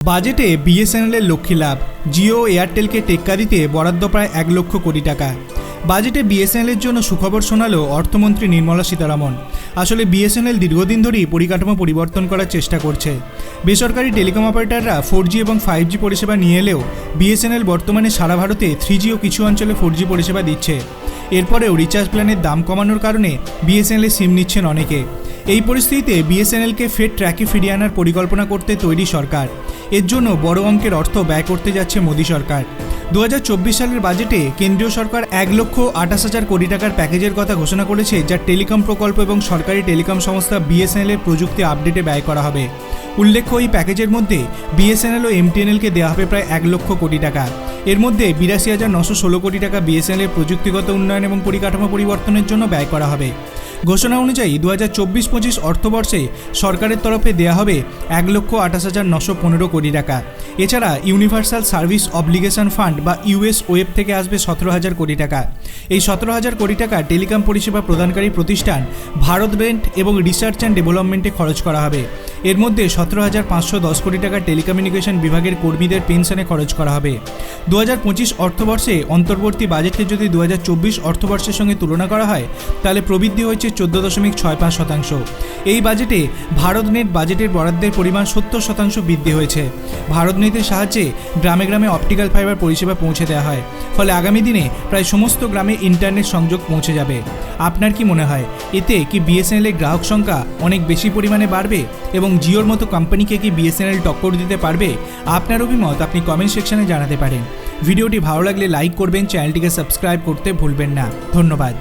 বাজেটে বিএসএনএলের লক্ষ্মী লাভ। জিও এয়ারটেলকে টেক্কা দিতে বরাদ্দ প্রায় এক লক্ষ কোটি টাকা। বাজেটে বিএসএনএলের জন্য সুখবর শোনালো অর্থমন্ত্রী নির্মলা সীতারামন। আসলে বিএসএনএল দীর্ঘদিন ধরেই পরিকাঠামো পরিবর্তন করার চেষ্টা করছে। বেসরকারি টেলিকম অপারেটররা ফোর জি এবং ফাইভ জি পরিষেবা নিয়ে এলেও বিএসএনএল বর্তমানে সারা ভারতে থ্রি ও কিছু অঞ্চলে ফোর জি পরিষেবা দিচ্ছে। এরপরেও রিচার্জ প্ল্যানের দাম কমানোর কারণে বিএসএনএল সিম নিচ্ছেন অনেকে। এই পরিস্থিতিতে বিএসএনএলকে ফের ট্র্যাকে ফিরিয়ে আনার পরিকল্পনা করতে তৈরি সরকার। এর জন্য বড় অঙ্কের অর্থ ব্যয় করতে যাচ্ছে মোদী সরকার। দু হাজার চব্বিশ সালের বাজেটে কেন্দ্রীয় সরকার এক লক্ষ আঠাশ হাজার কোটি টাকার প্যাকেজের কথা ঘোষণা করেছে যা টেলিকম প্রকল্প এবং সরকারি টেলিকম সংস্থা বিএসএনএল এর প্রযুক্তি আপডেটে ব্যয় করা হবে। উল্লেখ্য, এই প্যাকেজের মধ্যে বিএসএনএল ও এমটিএনএলকে দেওয়া হবে প্রায় এক লক্ষ কোটি টাকা। এর মধ্যে বিরাশি হাজার নশো ষোলো কোটি টাকা বিএসএনএল এর প্রযুক্তিগত উন্নয়ন এবং পরিকাঠামো পরিবর্তনের জন্য ব্যয় করা হবে। ঘোষণা অনুযায়ী দু হাজার চব্বিশ পঁচিশ অর্থবর্ষে সরকারের তরফে দেয়া হবে এক লক্ষ আঠাশ হাজার নশো পনেরো কোটি টাকা। এছাড়া ইউনিভার্সাল সার্ভিস অব্লিগেশন ফান্ড বা ইউএস ওয়েব থেকে আসবে সতেরো হাজার কোটি টাকা। এই সতেরো হাজার কোটি টাকা টেলিকম পরিষেবা প্রদানকারী প্রতিষ্ঠান ভারত রেন্ট এবং রিসার্চ অ্যান্ড ডেভেলপমেন্টে খরচ করা হবে। এর মধ্যে সতেরো হাজার পাঁচশো দশ কোটি টাকা টেলিকমিউনিকেশন বিভাগের কর্মীদের পেনশনে খরচ করা হবে। দু হাজার পঁচিশ অর্থবর্ষে অন্তর্বর্তী বাজেটকে যদি দু হাজার চব্বিশ অর্থবর্ষের সঙ্গে তুলনা করা হয়, তাহলে প্রবৃদ্ধি হয়েছে চোদ্দ দশমিক ছয় পাঁচ শতাংশ। এই বাজেটে ভারত নেট বাজেটের বরাদ্দের পরিমাণ সত্তর শতাংশ বৃদ্ধি হয়েছে। ভারত নেটের সাহায্যে গ্রামে গ্রামে অপটিক্যাল ফাইবার পরিষেবা পৌঁছে দেওয়া হয়। ফলে আগামী দিনে প্রায় সমস্ত গ্রামে ইন্টারনেট সংযোগ পৌঁছে যাবে। আপনার কি মনে হয়? এতে কি বিএসএনএল এর গ্রাহক সংখ্যা অনেক বেশি পরিমাণে বাড়বে এবং জিওর মতো কোম্পানিকে কি বিএসএনএল টক্কর দিতে পারবে? আপনার অভিমত আপনি কমেন্ট সেকশনে জানাতে পারেন। ভিডিওটি ভালো লাগলে লাইক করবেন চ্যানেলটিকে সাবস্ক্রাইব করতে ভুলবেন না। ধন্যবাদ।